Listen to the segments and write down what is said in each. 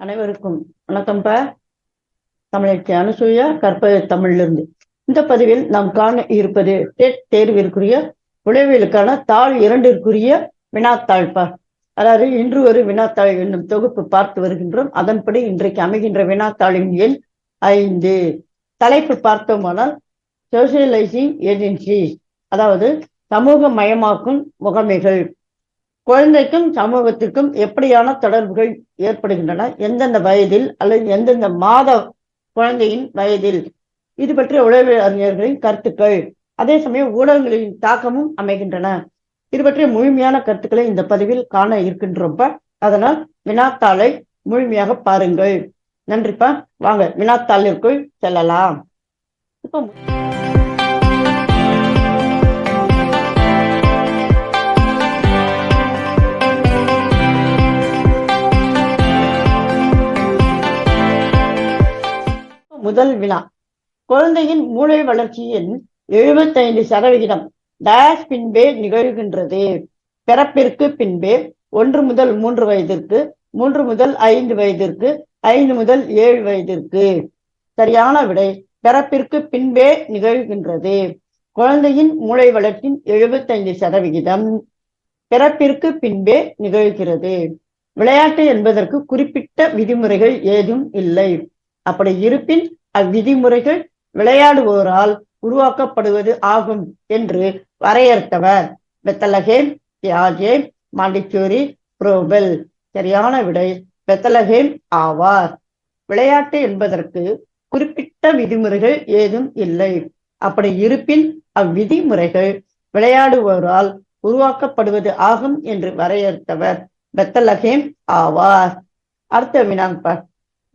அனைவருக்கும் வணக்கம்ப்பா தமிழச்சி அனுசூயா கற்பக தமிழிலிருந்து. இந்த பதிவில் நாம் காண இருப்பது டெட் தேர்விற்குரிய உளவியலுக்கான தாள் இரண்டிற்குரிய வினாத்தாழ்ப்பா அதாவது இன்று ஒரு வினாத்தாள் என்னும் தொகுப்பு பார்த்து வருகின்றோம். அதன்படி இன்றைக்கு அமைகின்ற வினாத்தாளின் எண் ஐந்து. தலைப்பு பார்த்தோமானால் சோசியலைசிங் ஏஜென்சி அதாவது சமூக மயமாக்கும் முகமைகள். குழந்தைக்கும் சமூகத்திற்கும் எப்படியான தொடர்புகள் ஏற்படுகின்றன? எந்தெந்த வயதில் அல்லது எந்தெந்த மாத குழந்தையின் வயதில்? இது பற்றிய உளவியல் அறிஞர்களின் கருத்துக்கள். அதே சமயம் ஊடகங்களின் தாக்கமும் அமைகின்றன. இது பற்றிய முழுமையான கருத்துக்களை இந்த பதிவில் காண இருக்கின்றோம்ப்பா. அதனால் வினாத்தாளை முழுமையாக பாருங்கள். நன்றிப்பா. வாங்க வினாத்தாளிற்குள் செல்லலாம். இப்போ முதல் வினா குழந்தையின் மூளை வளர்ச்சியின் எழுபத்தைந்து சதவிகிதம் டேஷ் பின்பே நிகழ்கின்றது. பிறப்பிற்கு பின்பே ஒன்று முதல் மூன்று வயதிற்கு மூன்று முதல் ஐந்து வயதிற்கு ஐந்து முதல் ஏழு வயதிற்கு. சரியான விடை பிறப்பிற்கு பின்பே நிகழ்கின்றது. குழந்தையின் மூளை வளர்ச்சியின் எழுபத்தைந்து சதவிகிதம் பிறப்பிற்கு பின்பே நிகழ்கிறது. விளையாட்டு என்பதற்கு குறிப்பிட்ட விதிமுறைகள் ஏதும் இல்லை. அப்படி இருப்பின் அவ்விதிமுறைகள் விளையாடுவோரால் உருவாக்கப்படுவது ஆகும் என்று வரையறுத்தவர். பெத்தலகேம் தியாஜே மாண்டிச்சோரி புரோபெல். சரியான விடை பெத்தலகேம் ஆவார். விளையாட்டு என்பதற்கு குறிப்பிட்ட விதிமுறைகள் ஏதும் இல்லை. அப்படி இருப்பின் அவ்விதிமுறைகள் விளையாடுவோரால் உருவாக்கப்படுவது ஆகும் என்று வரையறுத்தவர். பெத்தலகேம் ஆவார். அடுத்த வினாங்க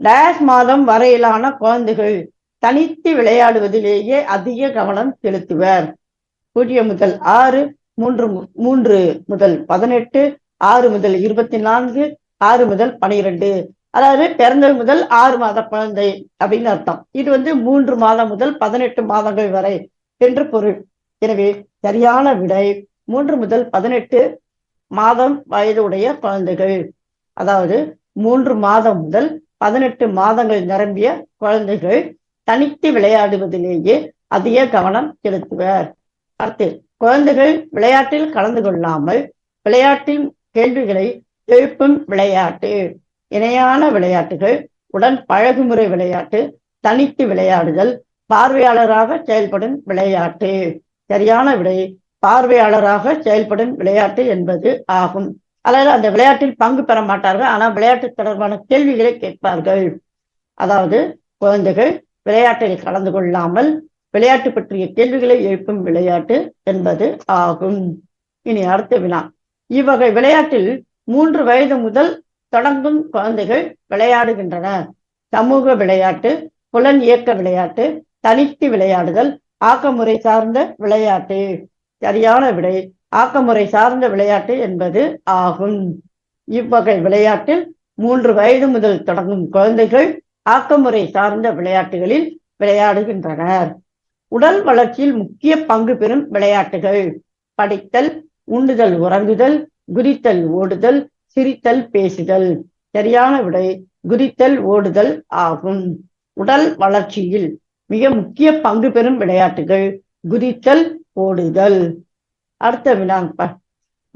டயஸ் மாதம் வரையிலான குழந்தைகள் தனித்து விளையாடுவதிலேயே அதிக கவனம் செலுத்துவர். பூஜ்ஜியம் முதல் ஆறு மூன்று மூன்று முதல் பதினெட்டு ஆறு முதல் இருபத்தி நான்கு ஆறு முதல் பனிரெண்டு. அதாவது பிறந்தது முதல் ஆறு மாத குழந்தை அப்படின்னு அர்த்தம். இது வந்து மூன்று மாதம் முதல் பதினெட்டு மாதங்கள் வரை என்று பொருள். எனவே சரியான விடை மூன்று முதல் பதினெட்டு மாதம் வயதுடைய குழந்தைகள். அதாவது மூன்று மாதம் முதல் பதினெட்டு மாதங்கள் நிரம்பிய குழந்தைகள் தனித்து விளையாடுவதிலேயே அதிக கவனம் செலுத்துவர். அடுத்து குழந்தைகள் விளையாட்டில் கலந்து கொள்ளாமல் விளையாட்டின் கேள்விகளை எழுப்பும் விளையாட்டு. இணையான விளையாட்டுகள் உடன் பழகுமுறை விளையாட்டு தனித்து விளையாடுதல் பார்வையாளராக செயல்படும் விளையாட்டு. சரியான விடை பார்வையாளராக செயல்படும் விளையாட்டு என்பது ஆகும். அதாவது அந்த விளையாட்டில் பங்கு பெற மாட்டார்கள். ஆனால் விளையாட்டு தொடர்பான கேள்விகளை கேட்பார்கள். அதாவது குழந்தைகள் விளையாட்டில் கலந்து கொள்ளாமல் விளையாட்டு பற்றிய கேள்விகளை எழுப்பும் விளையாட்டு என்பது ஆகும். இனி அடுத்த வினா. இவ்வகை விளையாட்டில் மூன்று வயது முதல் தொடங்கும் குழந்தைகள் விளையாடுகின்றன. சமூக விளையாட்டு புலன் இயக்க விளையாட்டு தனித்து விளையாடுதல் ஆக்கமுறை சார்ந்த விளையாட்டு. சரியான விடை ஆக்கமுறை சார்ந்த விளையாட்டு என்பது ஆகும். இவ்வகை விளையாட்டில் மூன்று வயது முதல் தொடங்கும் குழந்தைகள் ஆக்கமுறை சார்ந்த விளையாட்டுகளில் விளையாடுகின்றனர். உடல் வளர்ச்சியில் முக்கிய பங்கு பெறும் விளையாட்டுகள் படித்தல் உண்டுதல் உறங்குதல் குதித்தல் ஓடுதல் சிரித்தல் பேசுதல். சரியான விடை குதித்தல் ஓடுதல் ஆகும். உடல் வளர்ச்சியில் மிக முக்கிய பங்கு பெறும் விளையாட்டுகள் குதித்தல் ஓடுதல். அடுத்த வினாங்க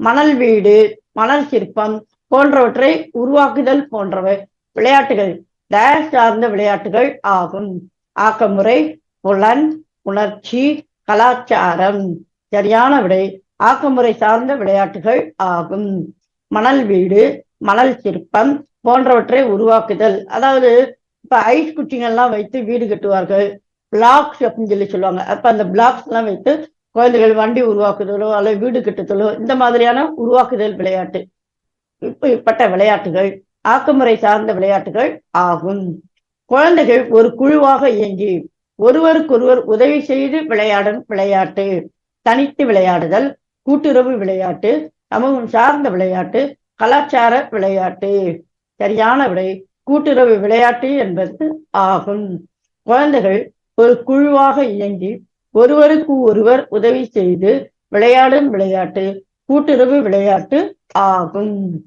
மணல் வீடு மணல் சிற்பம் போன்றவற்றை உருவாக்குதல் போன்றவை விளையாட்டுகள் டேஷ் சார்ந்த விளையாட்டுகள் ஆகும். ஆக்கமுறை புலன் உணர்ச்சி கலாச்சாரம் சரியான விடை ஆக்கமுறை சார்ந்த விளையாட்டுகள் ஆகும். மணல் வீடு மணல் சிற்பம் போன்றவற்றை உருவாக்குதல். அதாவது இப்ப ஐஸ் குச்சிங்கள்லாம் வைத்து வீடு கட்டுவார்கள். பிளாக்ஸ் அப்படின்னு சொல்லி சொல்லுவாங்க. அப்ப அந்த பிளாக்ஸ் எல்லாம் வைத்து குழந்தைகள் வண்டி உருவாக்குதலோ அல்லது வீடு கட்டுதலோ இந்த மாதிரியான உருவாக்குதல் விளையாட்டு இப்படிப்பட்ட விளையாட்டுகள் ஆக்கமுறை சார்ந்த விளையாட்டுகள் ஆகும். குழந்தைகள் ஒரு குழுவாக இயங்கி ஒருவருக்கொருவர் உதவி செய்து விளையாடும் விளையாட்டு தனித்து விளையாடுதல் கூட்டுறவு விளையாட்டு சமூகம் சார்ந்த விளையாட்டு கலாச்சார விளையாட்டு சரியான விடை கூட்டுறவு விளையாட்டு என்பது ஆகும். குழந்தைகள் ஒரு குழுவாக இயங்கி ஒருவருக்கு ஒருவர் உதவி செய்து விளையாடும் விளையாட்டு கூட்டுறவு விளையாட்டு ஆகும்.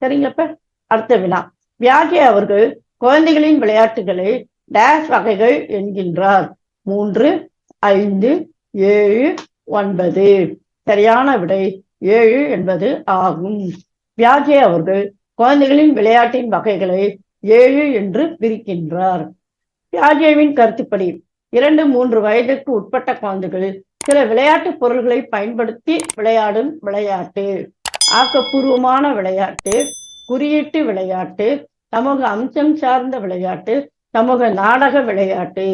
சரிங்களப்ப? அடுத்த வினா. வியாஜே அவர்கள் குழந்தைகளின் விளையாட்டுகளை டேஷ் வகைகள் என்கின்றார். மூன்று ஐந்து ஏழு ஒன்பது. சரியான விடை ஏழு என்பது ஆகும். வியாஜே அவர்கள் குழந்தைகளின் விளையாட்டின் வகைகளை ஏழு என்று பிரிக்கின்றார். வியாஜேவின் கருத்துப்படி இரண்டு மூன்று வயதுக்கு உட்பட்ட குழந்தைகள் சில விளையாட்டு பொருள்களை பயன்படுத்தி விளையாடும் விளையாட்டு. ஆக்கப்பூர்வமான விளையாட்டு குறியீட்டு விளையாட்டு சமூக அம்சம் சார்ந்த விளையாட்டு சமூக நாடக விளையாட்டு.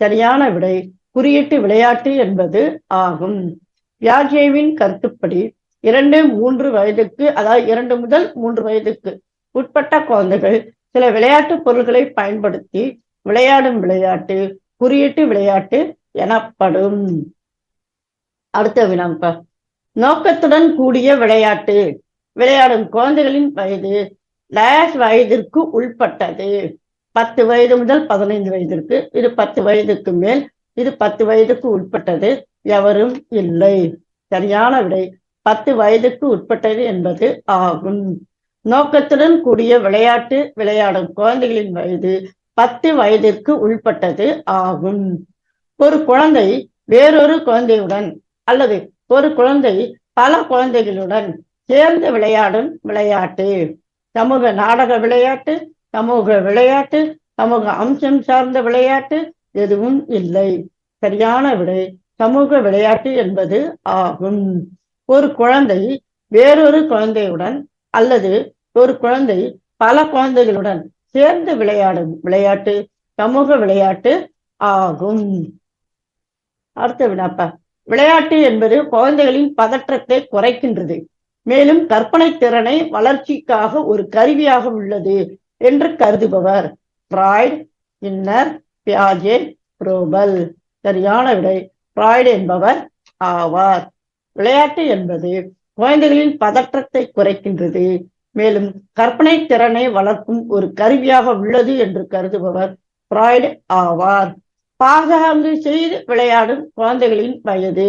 சரியான விடை குறியீட்டு விளையாட்டு என்பது ஆகும். வியாஜேவின் கருத்துப்படி இரண்டு மூன்று வயதுக்கு அதாவது இரண்டு முதல் மூன்று வயதுக்கு உட்பட்ட குழந்தைகள் சில விளையாட்டு பொருள்களை பயன்படுத்தி விளையாடும் விளையாட்டு. குறியீட்டு விளையாட்டு எனப்படும். அடுத்த வினாப்பா நோக்கத்துடன் கூடிய விளையாட்டு. விளையாடும் குழந்தைகளின் வயது டேஷ் வயதிற்கு உள்பட்டது. பத்து வயது முதல் பதினைந்து வயதிற்கு. இது பத்து வயதுக்கு மேல் இது பத்து வயதுக்கு உட்பட்டது எவரும் இல்லை. சரியான விடை. பத்து வயதுக்கு உட்பட்டது என்பது ஆகும். நோக்கத்துடன் கூடிய விளையாட்டு. விளையாடும் குழந்தைகளின் வயது பத்து வயதிற்கு உள்பட்டது ஆகும். ஒரு குழந்தை வேறொரு குழந்தையுடன் அல்லது ஒரு குழந்தை பல குழந்தைகளுடன் சேர்ந்து விளையாடும் விளையாட்டு. சமூக நாடக விளையாட்டு சமூக விளையாட்டு சமூக அம்சம் சார்ந்த விளையாட்டு எதுவும் இல்லை. சரியான விடை சமூக விளையாட்டு என்பது ஆகும். ஒரு குழந்தை வேறொரு குழந்தையுடன் அல்லது ஒரு குழந்தை பல குழந்தைகளுடன் சேர்ந்து விளையாடும் விளையாட்டு சமூக விளையாட்டு ஆகும். அடுத்த வினாப்பா. விளையாட்டு என்பது குழந்தைகளின் பதற்றத்தை குறைக்கின்றது. மேலும் கற்பனை திறனை வளர்ச்சிக்காக ஒரு கருவியாக உள்ளது என்று கருதுபவர். ஃப்ராய்ட் இன்னர் பியாஜே ரோபல் சரியான விடை. ஃப்ராய்டு என்பவர் ஆவார். விளையாட்டு என்பது குழந்தைகளின் பதற்றத்தை குறைக்கின்றது. மேலும் கற்பனை திறனை வளர்க்கும் ஒரு கருவியாக உள்ளது என்று கருதுபவர் ஃப்ராய்டு ஆவார். பாசாங்கு செய்து விளையாடும் குழந்தைகளின் வயது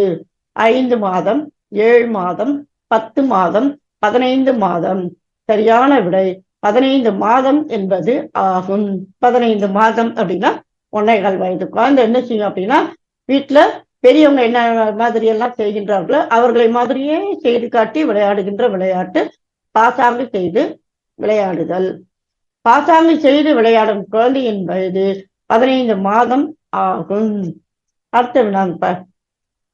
ஐந்து மாதம் ஏழு மாதம் பத்து மாதம் பதினைந்து மாதம். சரியான விடை பதினைந்து மாதம் என்பது ஆகும். பதினைந்து மாதம் அப்படின்னா ஒன்னேகால் வயது. குழந்தை என்ன செய்யும் அப்படின்னா வீட்டுல பெரியவங்க என்ன மாதிரி எல்லாம் செய்கின்றார்களோ அவர்களை மாதிரியே செய்து காட்டி விளையாடுகின்ற விளையாட்டு பாசாங்கு செய்து விளையாடுதல். பாசாங்கு செய்து விளையாடும் குழந்தையின் வயது பதினைந்து மாதம் ஆகும். அடுத்த வினாங்க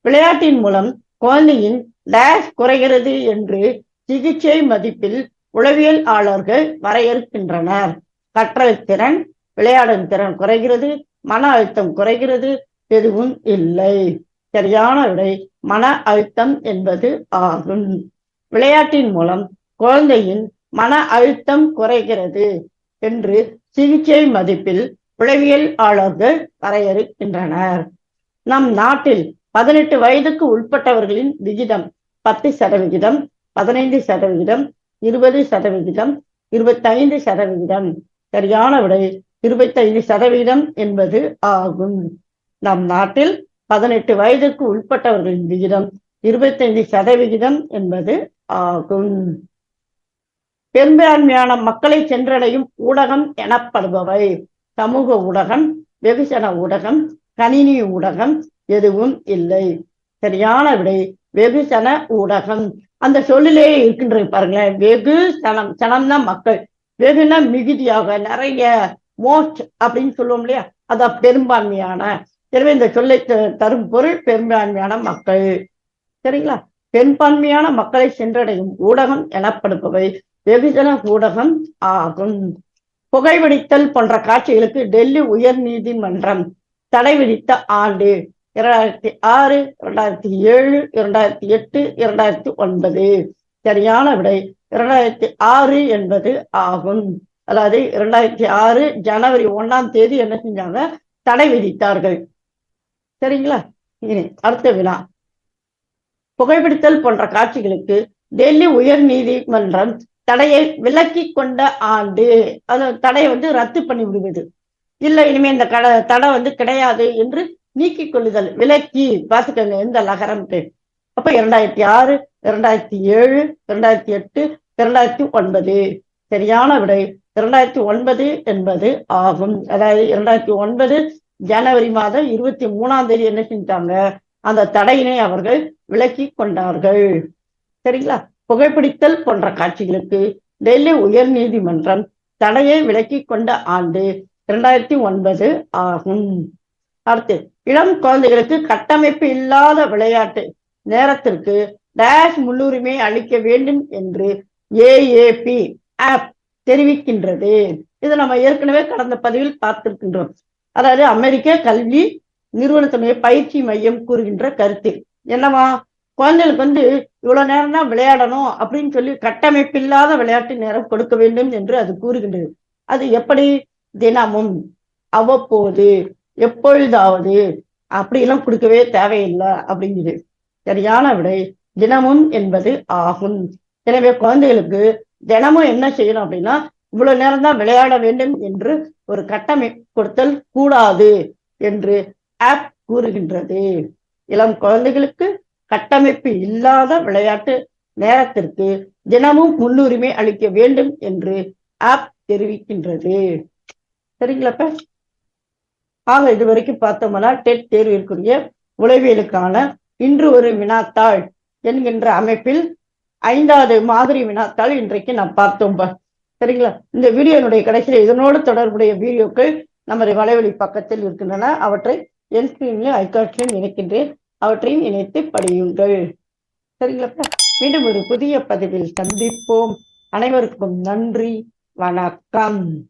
விளையாட்டின் மூலம் குழந்தையின் டேஷ் குறைகிறது என்று சிகிச்சை மதிப்பில் உளவியல் ஆளர்கள் வரையறுக்கின்றனர். கற்றல் திறன் விளையாடும் திறன் குறைகிறது மன அழுத்தம் குறைகிறது எதுவும் இல்லை. சரியான விடை மன அழுத்தம் என்பது ஆகும். விளையாட்டின் மூலம் குழந்தையின் மன அழுத்தம் குறைகிறது என்று சிகிச்சை மதிப்பில் உளவியலாளர்கள் வரையறுக்கின்றனர். நம் நாட்டில் பதினெட்டு வயதுக்கு உட்பட்டவர்களின் விகிதம் பத்து சதவிகிதம் பதினைந்து சதவிகிதம் இருபது சதவிகிதம் இருபத்தைந்து சதவிகிதம். சரியான விடை இருபத்தைந்து சதவிகிதம் என்பது ஆகும். நம் நாட்டில் பதினெட்டு வயதுக்கு உட்பட்டவர்களின் விகிதம் இருபத்தைந்து சதவிகிதம் என்பது ஆகும். பெரும்பான்மையான மக்களை சென்றடையும் ஊடகம் எனப்படுபவை. சமூக ஊடகம் வெகுஜன ஊடகம் கணினி ஊடகம் எதுவும் இல்லை. சரியான விடை வெகுஜன ஊடகம். அந்த சொல்லிலே இருக்கின்ற பாருங்களேன். வெகு சனம் சனம்னா மக்கள். வெகுனா மிகுதியாக நிறைய மோஸ்ட் அப்படின்னு சொல்லுவோம் இல்லையா? அதான் பெரும்பான்மையான. எனவே இந்த சொல்லை தரும் பொருள் பெரும்பான்மையான மக்கள். சரிங்களா? பெரும்பான்மையான மக்களை சென்றடையும் ஊடகம் எனப்படுபவை. வெகுஜன ஊடகம் ஆகும். புகைபிடித்தல் போன்ற காட்சிகளுக்கு டெல்லி உயர் நீதிமன்றம் தடை விதித்த ஆண்டு இரண்டாயிரத்தி ஆறு இரண்டாயிரத்தி ஏழு இரண்டாயிரத்தி எட்டு இரண்டாயிரத்தி ஒன்பது. சரியான விடை இரண்டாயிரத்தி ஆறு என்பது ஆகும். அதாவது இரண்டாயிரத்தி ஆறு ஜனவரி ஒன்னாம் தேதி என்ன செஞ்சாங்க? தடை விதித்தார்கள். சரிங்களா? இனி அடுத்த வினா. புகைப்பிடித்தல் போன்ற காட்சிகளுக்கு டெல்லி உயர் நீதிமன்றம் தடையை விலக்கி கொண்ட ஆண்டு. அந்த தடையை வந்து ரத்து பண்ணி விடுவது. இல்லை இனிமே இந்த கட தடை வந்து கிடையாது என்று நீக்கிக் கொள்ளுதல். விலக்கி பார்த்துக்கோங்க எந்த லகரம்ட்டு அப்ப இரண்டாயிரத்தி ஆறு இரண்டாயிரத்தி ஏழு இரண்டாயிரத்தி எட்டு இரண்டாயிரத்தி ஒன்பது. சரியான விடை. இரண்டாயிரத்தி ஒன்பது என்பது ஆகும். அதாவது இரண்டாயிரத்தி ஒன்பது ஜனவரி மாதம் இருபத்தி மூணாம் தேதி என்ன செஞ்சாங்க? அந்த தடையினை அவர்கள் விலக்கி கொண்டார்கள். சரிங்களா? புகைப்பிடித்தல் போன்ற காட்சிகளுக்கு டெல்லி உயர் நீதிமன்றம் தடையை விலக்கி கொண்ட ஆண்டு இரண்டாயிரத்தி ஒன்பது ஆகும். அடுத்து இளம் குழந்தைகளுக்கு கட்டமைப்பு இல்லாத விளையாட்டு நேரத்திற்கு டேஷ் முன்னுரிமை அளிக்க வேண்டும் என்று ஏஏபி ஆப் தெரிவிக்கின்றது. இது நம்ம ஏற்கனவே கடந்த பதிவில் பார்த்திருக்கின்றோம். அதாவது அமெரிக்க கல்வி நிறுவனத்தினுடைய பயிற்சி மையம் கூறுகின்ற கருத்து என்னவா? குழந்தைகளுக்கு வந்து இவ்வளவு நேரம் தான் விளையாடணும் அப்படின்னு சொல்லி கட்டமைப்பில்லாத விளையாட்டு நேரம் கொடுக்க வேண்டும் என்று அது கூறுகின்றது. அது எப்படி? தினமும் அவ்வப்போது எப்பொழுதாவது அப்படியெல்லாம் கொடுக்கவே தேவையில்லை அப்படிங்குது. சரியான விடை. தினமும் என்பது ஆகும். எனவே குழந்தைகளுக்கு தினமும் என்ன செய்யணும் அப்படின்னா இவ்வளவு நேரம் தான் விளையாட வேண்டும் என்று ஒரு கட்டமைப்பு கொடுத்தல் கூடாது என்று ஆப் கூறுகின்றது. இளம் குழந்தைகளுக்கு கட்டமைப்பு இல்லாத விளையாட்டு நேரத்திற்கு தினமும் முன்னுரிமை அளிக்க வேண்டும் என்று ஆப் தெரிவிக்கின்றது. சரிங்களாப்ப ஆக இது வரைக்கும் பார்த்தோம்னா டெட் தேர்விற்குரிய உளவியலுக்கான இன்று ஒரு வினாத்தாள் என்கின்ற அமைப்பில் ஐந்தாவது மாதிரி வினாத்தாள் இன்றைக்கு நாம் பார்த்தோம் சரிங்களா? இந்த வீடியோனுடைய கடைசியில் இதனோடு தொடர்புடைய வீடியோக்கள் நமது வலைவழி பக்கத்தில் இருக்கின்றன. அவற்றை என் ஸ்கிரீன்லையும் ஐகாட்சியும் இணைக்கின்றேன். அவற்றையும் இணைத்து படியுங்கள். சரிங்களா மீண்டும் ஒரு புதிய பதிவில் சந்திப்போம். அனைவருக்கும் நன்றி. வணக்கம்.